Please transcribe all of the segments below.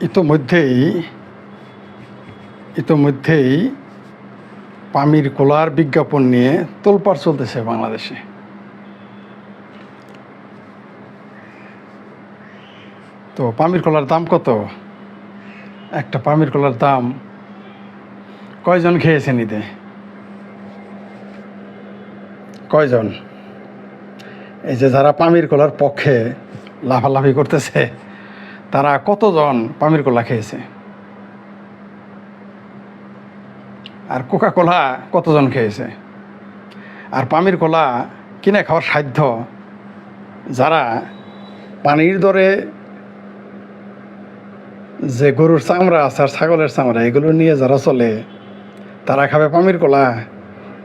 ইতোমধ্যেই ইতোমধ্যেই পামির কোলার বিজ্ঞাপন নিয়ে তোলপাড় চলতেছে বাংলাদেশে। তো পামির কলার দাম কত? একটা পামির কলার দাম কয়জন খেয়েছেন ঈদে? কয়জন? এই যে যারা পামির কলার পক্ষে লাফালাফি করতেছে তারা কতজন পামির কলা খেয়েছে? আর কোকা কোলা কতজন খেয়েছে? আর পামির কলা কিনে খাওয়ার সাধ্য? যারা পানির দরে যে গরুর চামড়া আছে আর ছাগলের চামড়া, এগুলো নিয়ে যারা চলে, তারা খাবে পামির কলা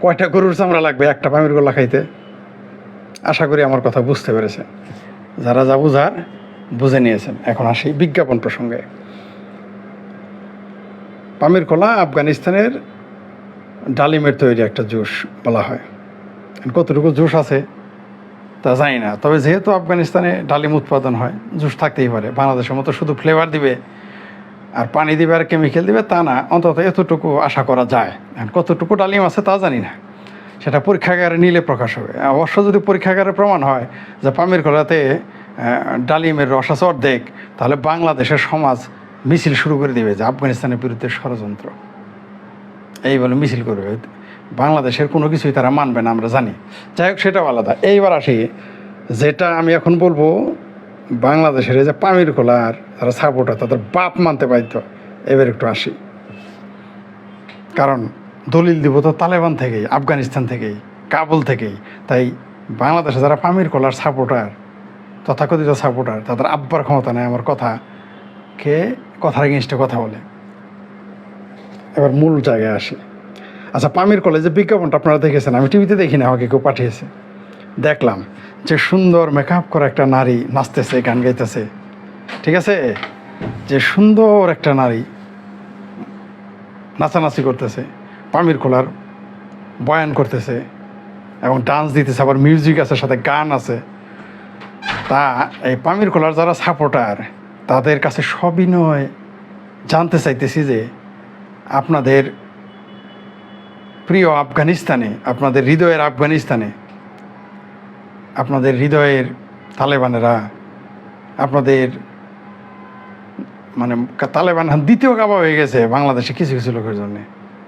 কয়টা গরুর চামড়া লাগবে একটা পামির কলা খাইতে? আশা করি আমার কথা বুঝতে পেরেছে যারা যা বুঝার বুঝে নিয়েছেন। এখন আসি বিজ্ঞাপন প্রসঙ্গে। পামির কলা আফগানিস্তানের ডালিমের তৈরি একটা জুস বলা হয়। কতটুকু জুস আছে তা জানি না। তবে যেহেতু আফগানিস্তানে ডালিম উৎপাদন হয়, জুস থাকতেই পারে। বাংলাদেশের মতো শুধু ফ্লেভার দিবে আর পানি দিবে আর কেমিক্যাল দিবে তা না, অন্তত এতটুকু আশা করা যায়। কতটুকু ডালিম আছে তা জানি না। সেটা পরীক্ষাগারে নিলে প্রকাশ হবে। অবশ্য যদি পরীক্ষাগারে প্রমাণ হয় যে পামির কলাতে ডালিমের রস আছে অর্ধেক, তাহলে বাংলাদেশের সমাজ মিছিল শুরু করে দিবে যে আফগানিস্তানের বিরুদ্ধে ষড়যন্ত্র। এই বলে মিছিল করবে। বাংলাদেশের কোনো কিছুই তারা মানবে না, আমরা জানি। যাই হোক, সেটাও আলাদা। এইবার আসি, যেটা আমি এখন বলব, বাংলাদেশের এই যে পামির খোলার যারা সাপোর্টার তাদের বাপ মানতে বাধ্য। এবার একটু আসি। কারণ দলিল দিব তো তালেবান থেকেই, আফগানিস্তান থেকেই, কাবুল থেকেই। তাই বাংলাদেশে যারা পামির কলার সাপোর্টার তথাকথিত সাপোর্টার তাদের আব্বার ক্ষমতা নেই, আমার কথা। কে? কথার এগেনস্টে কথা বলে। এবার মূল জায়গায় আসি। আচ্ছা পামির কলেজে বিজ্ঞাপনটা আপনারা দেখেছেন, আমি টিভিতে দেখি না, আমাকে কেউ পাঠিয়েছে। দেখলাম যে সুন্দর মেকআপ করা একটা নারী নাচতেছে, গান গাইতেছে। ঠিক আছে? যে সুন্দর একটা নারী নাচানাচি করতেছে, পামির খোলার বয়ান করতেছে এবং ডান্স দিতেছে, আবার মিউজিক আছে, সাথে গান আছে। তা এই পামির খোলার যারা সাপোর্টার তাদের কাছে সবিনয় জানতে চাইতেছি যে আপনাদের প্রিয় আফগানিস্তানে, আপনাদের হৃদয়ের আফগানিস্তানে, আপনাদের হৃদয়ের তালেবানেরা, আপনাদের মানে তালেবান দ্বিতীয় কাবা হয়ে গেছে বাংলাদেশে কিছু কিছু লোকের জন্যে,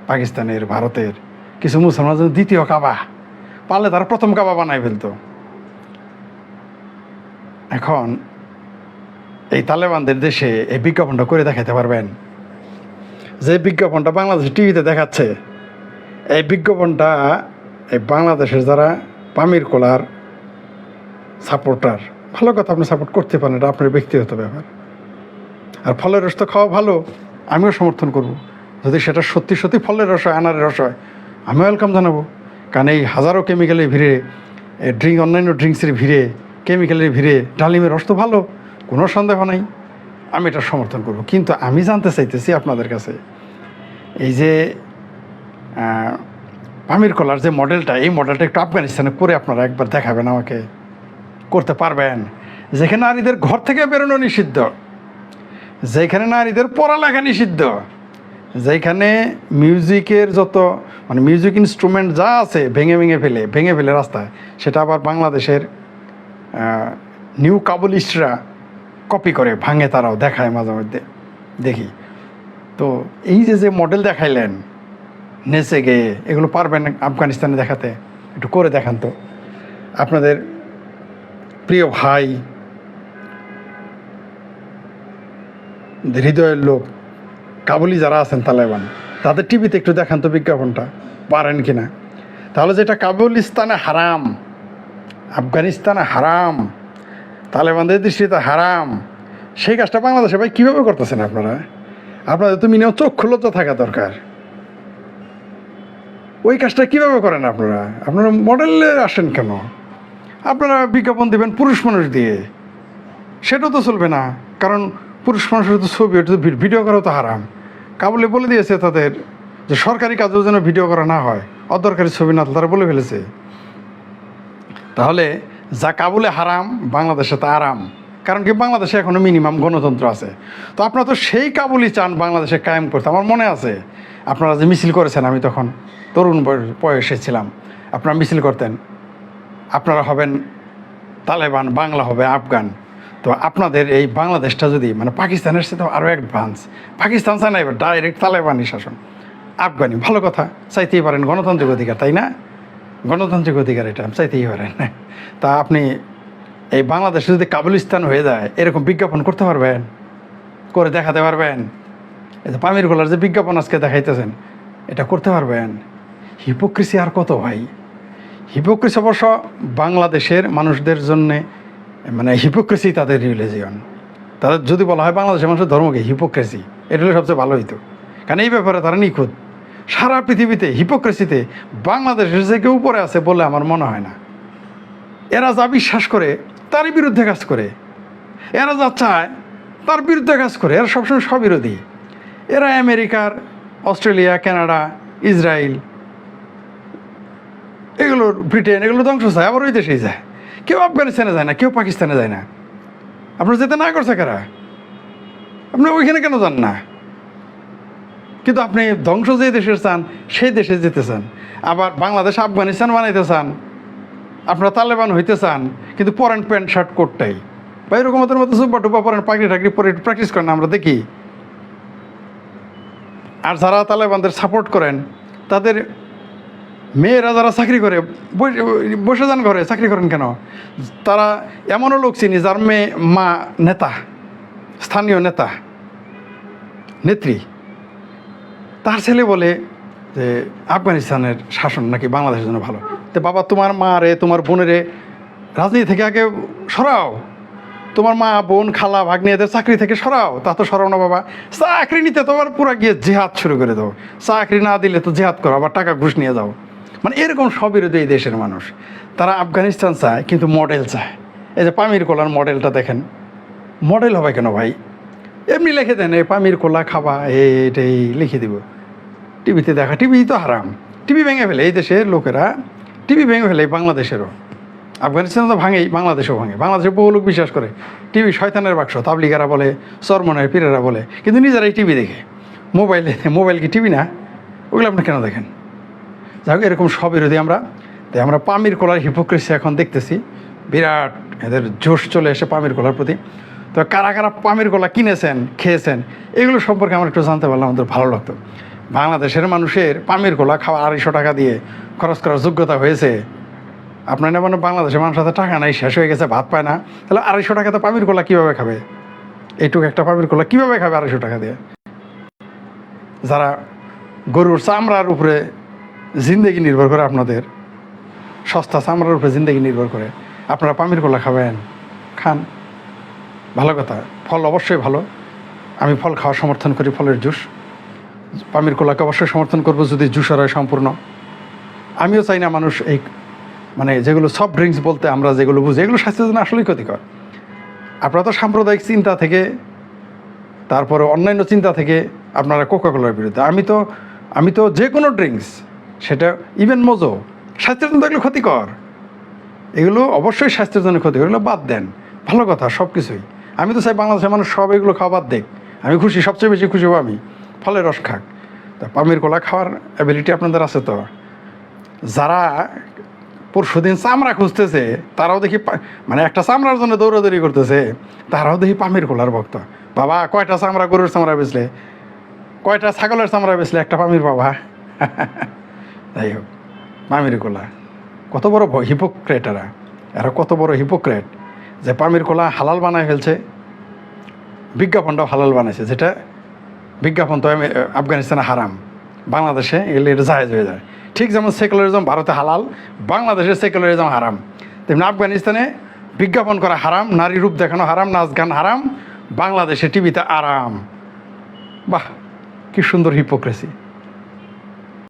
পাকিস্তানের, ভারতের, কিছু মুসলমানের জন্য দ্বিতীয় কাবা। পারলে তারা প্রথম কাবা বানাই ফেলতো। এখন এই তালেবানদের দেশে এই বিজ্ঞাপনটা করে দেখাতে পারবেন। যে বিজ্ঞাপনটা বাংলাদেশ টিভিতে দেখাচ্ছে, এই বিজ্ঞাপনটা এই বাংলাদেশের যারা পামির কোলার সাপোর্টার, ভালো কথা আপনি সাপোর্ট করতে পারেন, এটা আপনার ব্যক্তিগত ব্যাপার। আর ফলের রস তো খাওয়া ভালো, আমিও সমর্থন করব। যদি সেটা সত্যি সত্যি ফলের রস হয়, আনারের রস হয় আমি ওয়েলকাম জানাব। কারণ এই হাজারো কেমিক্যালের ভিড়ে ড্রিঙ্ক অন্যান্য ড্রিঙ্কসের ভিড়ে কেমিক্যালের ভিড়ে ডালিমের রস তো ভালো, কোনো সন্দেহ নাই। আমি এটা সমর্থন করব। কিন্তু আমি জানতে চাইতেছি আপনাদের কাছে, এই যে পামির কলার যে মডেলটা, এই মডেলটা একটু আফগানিস্তানে করে আপনারা একবার দেখাবেন আমাকে। করতে পারবেন। যেখানে নারীদের ঘর থেকে বেরোনো নিষিদ্ধ, যেখানে নারীদের পড়ালেখা নিষিদ্ধ, যেখানে মিউজিকের যত মানে মিউজিক ইনস্ট্রুমেন্ট যা আছে ভেঙে ভেঙে ফেলে ভেঙে ফেলে রাস্তায়, সেটা আবার বাংলাদেশের নিউ কাবুলিস্টরা কপি করে, ভাঙে তারাও, দেখায় মাঝে মধ্যে। দেখি। তো এই যে যে মডেল দেখাইলেন, নেচে গেয়ে, এগুলো পারবেন আফগানিস্তানে দেখাতে? একটু করে দেখান তো। আপনাদের প্রিয় ভাই, হৃদয়ের লোক, কাবুলি যারা আছেন তালেবান, তাদের টিভিতে একটু দেখান তো বিজ্ঞাপনটা, পারেন কি না তাহলে যেটা কাবুলিস্তানে হারাম আফগানিস্তানে হারাম, তালেবানদের দৃষ্টিতে হারাম। সেই কাজটা বাংলাদেশে ভাই কীভাবে করতেছেন আপনারা? আপনাদের তো মিনিমাম চক্ষু লজ্জা থাকা দরকার। ওই কাজটা কীভাবে করেন আপনারা? আপনারা মডেলে আসেন কেন? আপনারা বিজ্ঞাপন দেবেন পুরুষ মানুষ দিয়ে। সেটা তো চলবে না। কারণ পুরুষ মানুষের তো ছবি, ওটা তো ভিডিও করা তো হারাম। কাবুলে বলে দিয়েছে তাদের যে সরকারি কাজেও যেন ভিডিও করা না হয়। অদরকারি ছবি না তারা বলে ফেলেছে। তাহলে যা কাবুলে হারাম, বাংলাদেশে তা আরাম। কারণ কি বাংলাদেশে এখনও মিনিমাম গণতন্ত্র আছে। তো আপনারা তো সেই কাবুলই চান বাংলাদেশে কায়েম করতে। আমার মনে আছে, আপনারা যে মিছিল করেছেন আমি তখন, তরুণ বয়সে ছিলাম। আপনারা মিছিল করতেন। আপনারা হবেন তালেবান, বাংলা হবে আফগান। তো আপনাদের এই বাংলাদেশটা যদি মানে পাকিস্তানের সাথে আরও অ্যাডভান্স পাকিস্তান চায় না এবার ডাইরেক্ট তালেবানি শাসন। আফগানি, ভালো কথা, চাইতেই পারেন গণতান্ত্রিক অধিকার, তাই না? গণতান্ত্রিক অধিকার এটা চাইতেই পারেন। তা আপনি এই বাংলাদেশে যদি কাবুলিস্তান হয়ে যায়, এরকম বিজ্ঞাপন করতে পারবেন? করে দেখাতে পারবেন? যে পামির গোলার যে বিজ্ঞাপন আজকে দেখাইতেছেন, এটা করতে পারবেন? হিপোক্রিসি আর কত ভাই? হিপোক্রিসি অবশ্য বাংলাদেশের মানুষদের জন্যে মানে হিপোক্রেসি তাদের রিলিজিয়ন তাদের যদি বলা হয় বাংলাদেশের মানুষের ধর্মকে হিপোক্রেসি। এটা হলে সবচেয়ে ভালো হইতো। কারণ এই ব্যাপারে তারা নিখুঁত। সারা পৃথিবীতে হিপোক্রেসিতে বাংলাদেশের যে কেউ উপরে আছে বলে আমার মনে হয় না। এরা যা বিশ্বাস করে, তারই বিরুদ্ধে কাজ করে। এরা যা চায়, তার বিরুদ্ধে কাজ করে। এরা সবসময় স্ববিরোধী। এরা আমেরিকার, অস্ট্রেলিয়া, কানাডা, ইসরায়েল এগুলোর ব্রিটেন, এগুলো ধ্বংস চায়, আবার ওই দেশেই যায়। কেউ আফগানিস্তানে যায় না, কেউ পাকিস্তানে যায় না। আপনারা যেতে না করছে কারা? আপনি ওইখানে কেন যান না? কিন্তু আপনি ধ্বংস যে দেশের চান, সেই দেশে যেতে চান। আবার বাংলাদেশ, আফগানিস্তান বানাইতে চান, আপনারা তালেবান হইতে চান, কিন্তু পরেন প্যান্ট, শার্ট, কোটটাই। বা এরকম মতো সুব্বা টুপা পরেন, পাগড়ি টাকড়ি পরে প্র্যাকটিস করেন, আমরা দেখি। আর যারা তালেবানদের সাপোর্ট করেন, তাদের মেয়েরা যারা চাকরি করে বসে যান ঘরে, চাকরি করেন কেন? তারা এমনও লোক চিনি যার মেয়ে, মা, নেতা, স্থানীয় নেতা, নেত্রী। তার ছেলে বলে যে, আফগানিস্তানের শাসন নাকি বাংলাদেশের জন্য ভালো? তো বাবা, তোমার মা রে, তোমার বোনেরে রাজনীতি থেকে আগে সরাও। তোমার মা, বোন, খালা, ভাগ্নি এদের চাকরি থেকে সরাও। তা তো সরাও না বাবা। চাকরি নিতে তোমার পুরো গিয়ে জেহাদ শুরু করে দাও। চাকরি না দিলে তো জেহাদ করো, আবার টাকা ঘুষ নিয়ে যাও। মানে এরকম সবিরোধী এই দেশের মানুষ। তারা আফগানিস্তান চায়, কিন্তু মডেল চায়। এই যে পামির কোলার মডেলটা দেখেন। মডেল হবে কেন ভাই? এমনি লিখে দেন, এই পামির কোলা খাবা, এই লিখে দিব। টিভিতে দেখা, টিভি তো হারাম। টিভি ভেঙে ফেলে এই দেশের লোকেরা, টিভি ভেঙে ফেলে বাংলাদেশেরও। আফগানিস্তান তো ভাঙেই, বাংলাদেশেও ভাঙে। বাংলাদেশে বহু লোক বিশ্বাস করে, টিভি শয়তানের বাক্স, তাবলিগারা বলে, চরমনের পীরেরা বলে, কিন্তু নিজেরাই টিভি দেখে। মোবাইলে, মোবাইল কি টিভি না? ওগুলো আপনি কেন দেখেন? যাই হোক, এরকম সবিরোধী আমরা। তাই আমরা পামির কলার হিপোক্রেসি এখন দেখতেছি। বিরাট এদের জোশ চলে এসে পামির কলার প্রতি। তো কারা কারা পামির কলা কিনেছেন, খেয়েছেন, এগুলো সম্পর্কে আমরা একটু জানতে পারলাম, আমাদের ভালো লাগতো। বাংলাদেশের মানুষের পামির কলা খাওয়া আড়াইশো টাকা দিয়ে খরচ করার যোগ্যতা হয়েছে। আপনার না মানে বাংলাদেশের মানুষের হাতে টাকা নাই, শেষ হয়ে গেছে, ভাত পায় না। তাহলে আড়াইশো টাকা তো পামির কলা কীভাবে খাবে? এইটুকু একটা পামির কলা কীভাবে খাবে আড়াইশো টাকা দিয়ে? যারা গরুর চামড়ার উপরে জিন্দেগি নির্ভর করে আপনাদের, সস্তা চামড়ার উপরে জিন্দেগি নির্ভর করে, আপনারা পামির কলা খাবেন, খান। ভালো কথা, ফল অবশ্যই ভালো। আমি ফল খাওয়া সমর্থন করি, ফলের জুস। পামির কলাকে অবশ্যই সমর্থন করব যদি জুসার হয় সম্পূর্ণ। আমিও চাই না মানুষ এই মানে যেগুলো সফট ড্রিঙ্কস বলতে আমরা যেগুলো বুঝি, এগুলো স্বাস্থ্যের জন্য আসলেই ক্ষতিকর। আপনারা তো সাম্প্রদায়িক চিন্তা থেকে, তারপরে অন্যান্য চিন্তা থেকে আপনারা কোকা কোলার বিরুদ্ধে। আমি তো আমি তো যে কোনো ড্রিঙ্কস সেটা ইভেন মজো স্বাস্থ্যের জন্য এগুলো ক্ষতিকর। এগুলো অবশ্যই স্বাস্থ্যের জন্য ক্ষতিকর, এগুলো বাদ দেন। ভালো কথা সব কিছুই আমি তো চাই বাংলাদেশের মানুষ সব এগুলো খাওয়া বাদ দেখ আমি খুশি, সবচেয়ে বেশি খুশি হব আমি। ফলের রস খাক। তা পামির কলা খাওয়ার অ্যাবিলিটি আপনাদের আছে তো। যারা পরশু দিন চামড়া খুঁজতেছে, তারাও দেখি মানে একটা চামড়ার জন্য দৌড়াদৌড়ি করতেছে, তারাও দেখি পামির কোলার ভক্ত। বাবা, কয়টা চামড়া গরুর চামড়া বেচলে? কয়টা ছাগলের চামড়া বেচলে? একটা পামির বাবা। যাই হোক, পামির কোলা। কত বড় হিপোক্রেট এরা। এরা কত বড় হিপোক্রেট যে পামির কোলা হালাল বানায় ফেলছে, বিজ্ঞাপনটাও হালাল বানাইছে। যেটা বিজ্ঞাপন তো আফগানিস্তানে হারাম। বাংলাদেশে এগুলো এটা জাহেজ হয়ে যায়। ঠিক যেমন সেকুলারিজম ভারতে হালাল, বাংলাদেশে সেকুলারিজম হারাম। তেমনি আফগানিস্তানে বিজ্ঞাপন করা হারাম, নারী রূপ দেখানো হারাম, নাচ গান হারাম, বাংলাদেশে টিভিতে আরাম। বাহ, কি সুন্দর হিপোক্রেসি